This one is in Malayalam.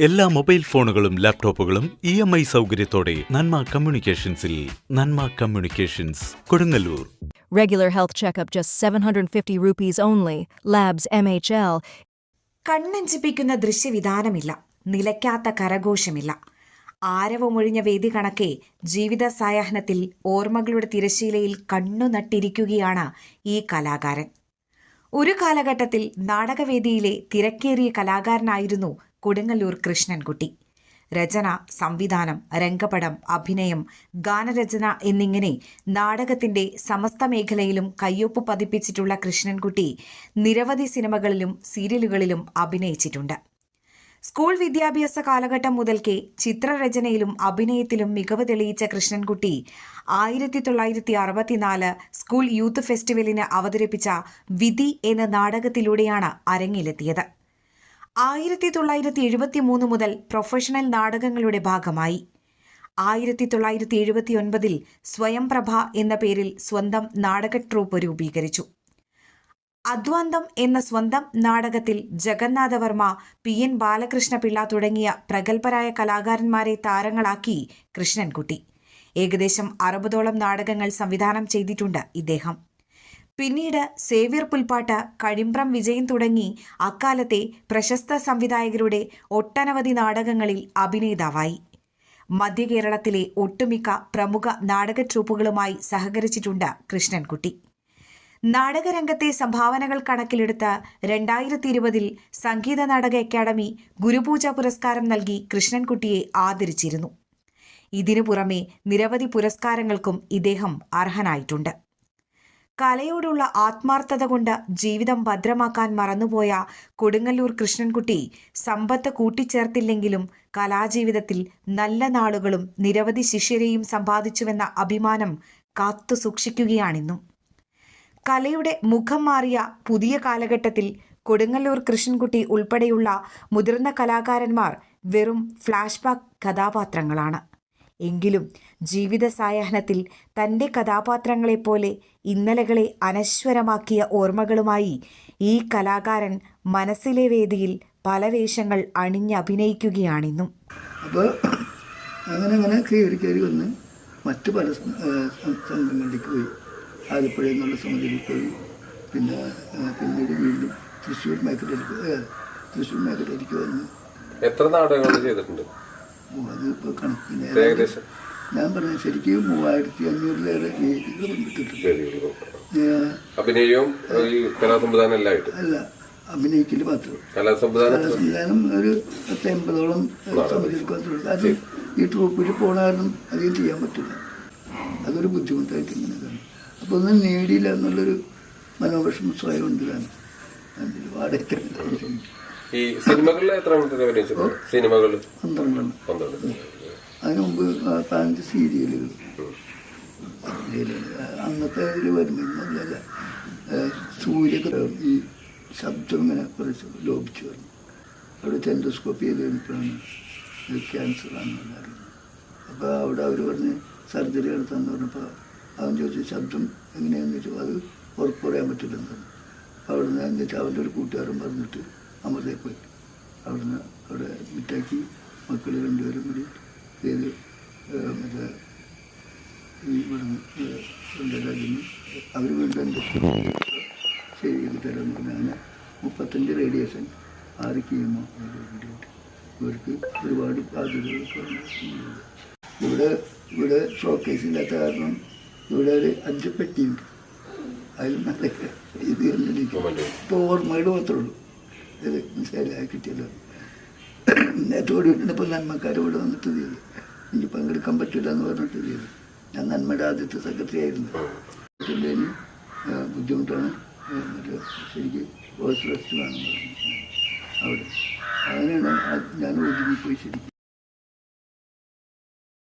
എല്ലാ മൊബൈൽ ഫോണുകളും ലാപ്ടോപ്പുകളും ഇ എം ഐ സൗകര്യത്തോടെ Nanma കമ്മ്യൂണിക്കേഷൻസിൽ Nanma communications Kodungallur Regular health checkup just 750 rupees only. Labs MHL. കണ്ണഞ്ചിപ്പിക്കുന്ന ദൃശ്യവിധാനമില്ല നിലയ്ക്കാത്ത കരഘോഷമില്ല ആരവമൊഴിഞ്ഞ വേദി കണക്കെ ജീവിത സായാഹ്നത്തിൽ ഓർമ്മകളുടെ തിരശീലയിൽ കണ്ണു നട്ടിരിക്കുകയാണ് ഈ കലാകാരൻ ഒരു കാലഘട്ടത്തിൽ നാടകവേദിയിലെ തിരക്കേറിയ കലാകാരനായിരുന്നു കൊടുങ്ങല്ലൂർ കൃഷ്ണൻകുട്ടി. രചന സംവിധാനം രംഗപടം അഭിനയം ഗാനരചന എന്നിങ്ങനെ നാടകത്തിന്റെ സമസ്ത മേഖലയിലും കയ്യൊപ്പ് പതിപ്പിച്ചിട്ടുള്ള കൃഷ്ണൻകുട്ടി നിരവധി സിനിമകളിലും സീരിയലുകളിലും അഭിനയിച്ചിട്ടുണ്ട്. സ്കൂൾ വിദ്യാഭ്യാസ കാലഘട്ടം മുതൽക്കേ ചിത്രരചനയിലും അഭിനയത്തിലും മികവ് തെളിയിച്ച കൃഷ്ണൻകുട്ടി ആയിരത്തി തൊള്ളായിരത്തി അറുപത്തിനാല് സ്കൂൾ യൂത്ത് ഫെസ്റ്റിവലിന് അവതരിപ്പിച്ച വിധി എന്ന നാടകത്തിലൂടെയാണ് അരങ്ങിലെത്തിയത്. ആയിരത്തി തൊള്ളായിരത്തി എഴുപത്തി മൂന്ന് മുതൽ പ്രൊഫഷണൽ നാടകങ്ങളുടെ ഭാഗമായി. ആയിരത്തി തൊള്ളായിരത്തി എഴുപത്തി ഒൻപതിൽ സ്വയംപ്രഭ എന്ന പേരിൽ സ്വന്തം നാടക ട്രൂപ്പ് രൂപീകരിച്ചു. അദ്വാന്തം എന്ന സ്വന്തം നാടകത്തിൽ ജഗന്നാഥവർമ്മ പി. എൻ. ബാലകൃഷ്ണപിള്ള തുടങ്ങിയ പ്രഗത്ഭരായ കലാകാരന്മാരെ താരങ്ങളാക്കി കൃഷ്ണൻകുട്ടി. ഏകദേശം അറുപതോളം നാടകങ്ങൾ സംവിധാനം ചെയ്തിട്ടുണ്ട് ഇദ്ദേഹം. പിന്നീട് സേവ്യർ പുൽപ്പാട്ട് കഴിമ്പ്രം വിജയൻ തുടങ്ങി. അക്കാലത്തെ പ്രശസ്ത സംവിധായകരുടെ ഒട്ടനവധി നാടകങ്ങളിൽ അഭിനേതാവായി. മധ്യകേരളത്തിലെ ഒട്ടുമിക്ക പ്രമുഖ നാടക ട്രൂപ്പുകളുമായി സഹകരിച്ചിട്ടുണ്ട് കൃഷ്ണൻകുട്ടി. നാടകരംഗത്തെ സംഭാവനകൾ കണക്കിലെടുത്ത് രണ്ടായിരത്തി ഇരുപതിൽ സംഗീത നാടക അക്കാദമി ഗുരുപൂജ പുരസ്കാരം നൽകി കൃഷ്ണൻകുട്ടിയെ ആദരിച്ചിരുന്നു. ഇതിനു പുറമെ നിരവധി പുരസ്കാരങ്ങൾക്കും ഇദ്ദേഹം അർഹനായിട്ടുണ്ട്. കലയോടുള്ള ആത്മാർത്ഥത കൊണ്ട് ജീവിതം ഭദ്രമാക്കാൻ മറന്നുപോയ കൊടുങ്ങല്ലൂർ കൃഷ്ണൻകുട്ടി സമ്പത്ത് കൂട്ടിച്ചേർത്തില്ലെങ്കിലും കലാജീവിതത്തിൽ നല്ല നാളുകളും നിരവധി ശിഷ്യരെയും സമ്പാദിച്ചുവെന്ന അഭിമാനം കാത്തു സൂക്ഷിക്കുകയാണിന്നും. കലയുടെ മുഖം മാറിയ പുതിയ കാലഘട്ടത്തിൽ കൊടുങ്ങല്ലൂർ കൃഷ്ണൻകുട്ടി ഉൾപ്പെടെയുള്ള മുതിർന്ന കലാകാരന്മാർ വെറും ഫ്ലാഷ്ബാക്ക് കഥാപാത്രങ്ങളാണ്. എങ്കിലും ജീവിത സായാഹ്നത്തിൽ തന്റെ കഥാപാത്രങ്ങളെപ്പോലെ ഇന്നലകളെ അനശ്വരമാക്കിയ ഓർമ്മകളുമായി ഈ കലാകാരൻ മനസ്സിലെ വേദിയിൽ പല വേഷങ്ങൾ അണിഞ്ഞഭിനയിക്കുകയാണിന്നും. അപ്പോൾ അങ്ങനെ അങ്ങനെ കയറി കയറി വന്ന് മറ്റ് പല സംഘങ്ങളിലേക്ക് പോയി. ആലപ്പുഴ എന്നുള്ള സമിതിയിൽ പോയി. പിന്നെ പിന്നീട് വീണ്ടും തൃശ്ശൂർ മേഖലയിലേക്ക് തൃശ്ശൂർ മേഖലയിലേക്ക് വന്ന്. എത്ര നാടകങ്ങൾ ചെയ്തിട്ടുണ്ട്? അത് ഇപ്പോൾ കണക്കിന് ഞാൻ പറഞ്ഞു ശരിക്കും മൂവായിരത്തി അഞ്ഞൂറിലേറെ അഭിനയവും ഈ കലാസംവിധാനം അല്ല അഭിനയിക്കൽ മാത്രം. കലാസംവിധാനം കലാ സംവിധാനം ഒരു പത്ത് എൺപതോളം അത് ഈ ട്രൂപ്പിൽ പോണ കാരണം അധികം ചെയ്യാൻ പറ്റില്ല. അതൊരു ബുദ്ധിമുട്ടായിട്ട് ഇങ്ങനെ കാണും. അപ്പോൾ ഒന്നും നേടിയില്ല എന്നുള്ളൊരു മനോവിഷമ സ്വയം ഉണ്ട്. കാരണം വാടക ഈ സിനിമകളിൽ എത്ര അഭിനയിച്ചിട്ടുണ്ട്? പന്ത്രണ്ട് അതിന് മുമ്പ് പതിനഞ്ച് സീരിയലുകൾ. അന്നത്തെ ഇതിൽ വരുന്നില്ല സൂര്യ ഈ ശബ്ദം ഇങ്ങനെ കുറച്ച് ലോപിച്ചു വന്നു. അവിടെ ടെൻഡോസ്കോപ്പി ചെയ്ത് കഴിഞ്ഞപ്പോഴാണ് ഇത് ക്യാൻസറാണെന്ന് അറിയുന്നത്. അപ്പോൾ അവിടെ അവർ പറഞ്ഞ് സർജറി നടത്താമെന്ന് പറഞ്ഞപ്പോൾ അവൻ ചോദിച്ചു ശബ്ദം എങ്ങനെയാണെന്ന് ചോദിച്ചു? അത് ഉറപ്പ് പറയാൻ പറ്റില്ലെന്ന് പറഞ്ഞു. അവിടെ നിന്ന് എന്നിട്ട് അവന്റെ ഒരു കൂട്ടുകാരൻ പറഞ്ഞിട്ട് അമൃതയിൽ പോയി അവിടുന്ന് അവിടെ മിറ്റാക്കി മക്കൾ രണ്ടുപേരും കൂടി ചെയ്ത് മറ്റേ ഈ ഇവിടുന്ന് എന്റെ രാജ്യം അവർ വീണ്ടും എന്റെ ചെയ്ത് തരാമെന്ന് പറഞ്ഞാൽ അങ്ങനെ മുപ്പത്തഞ്ച് റേഡിയേഷൻ ആറ് കീമോ വേണ്ടിയിട്ട് ഇവർക്ക് ഒരുപാട് ബാധ്യതകളൊക്കെ. ഇവിടെ ഇവിടെ ഷോക്കേസ് ഇല്ലാത്ത കാരണം ഇവിടെ ഒരു അഞ്ച് പെട്ടിയുണ്ട്. അതിൽ നല്ല ഇത് എല്ലാം ഇപ്പോൾ ഓർമ്മകൾ മാത്രമേ ഉള്ളൂ. ഇത് മനസ്സിലായി കിട്ടിയല്ലോ. നേരത്തോട് നന്മക്കാർ ഇവിടെ വന്നിട്ട് ചെയ്തു. എനിക്ക് പങ്കെടുക്കാൻ പറ്റില്ല എന്ന് പറഞ്ഞിട്ട് ചെയ്തു. ഞാൻ നന്മയുടെ ആദ്യത്തെ സെക്രട്ടറി ആയിരുന്നു. ആ, ബുദ്ധിമുട്ടാണ്. മറ്റേ ശരിക്ക് വോയിസ് റെസ്റ്റ് വേണം. അവിടെ. അങ്ങനെയാണ് ഞാൻ ഒതുങ്ങിപ്പോയി ശരിക്കും.